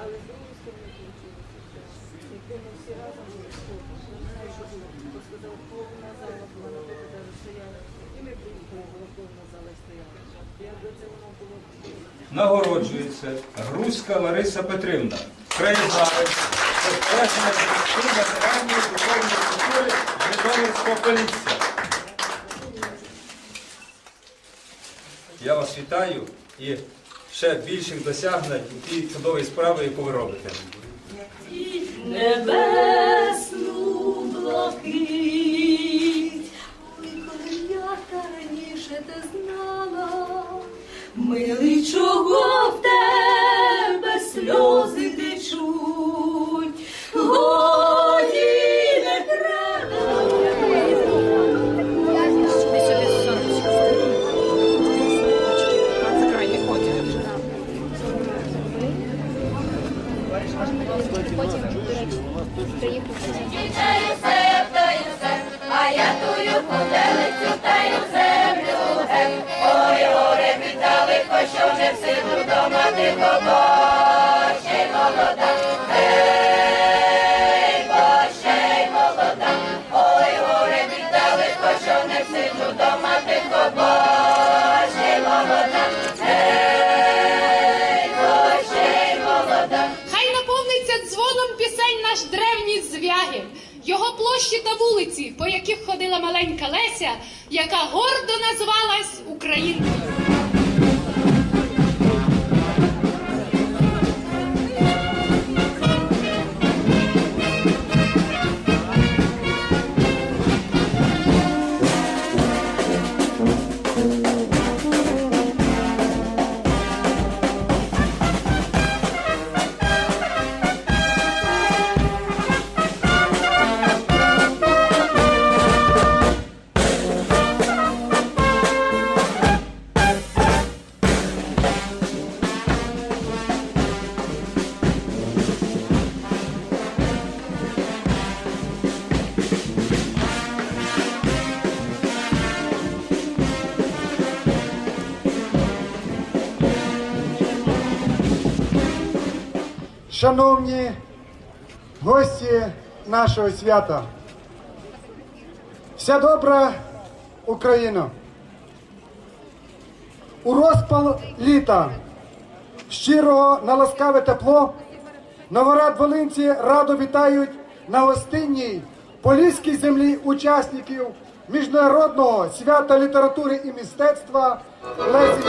Але з другої сторони вийшло, якби ми всі разом були що не знаю, що було. Хто сказав, повна зала була, на тебе зараз стояла. І ми приїхали, була повна зала стояла. Якби це воно було. Нагороджується Руська Лариса Петрівна, краєзнавець. Я вас вітаю і ще більших досягнень у тій чудовій справі, яку ви робите. небесну блакить. Ой, коли я та раніше те знала, милий, чого А я тую куделицю та й у землю. Ой, горе віддалеко, що не всиду дома ти боже, звягель, його площі та вулиці, по яких ходила маленька Леся, яка гордо назвалась Шановні гості нашого свята, вся добра Україна. У розпал літа, щирого на ласкаве тепло, Новорад Волинці радо вітають на гостинній поліській землі учасників міжнародного свята літератури і мистецтва Лесі.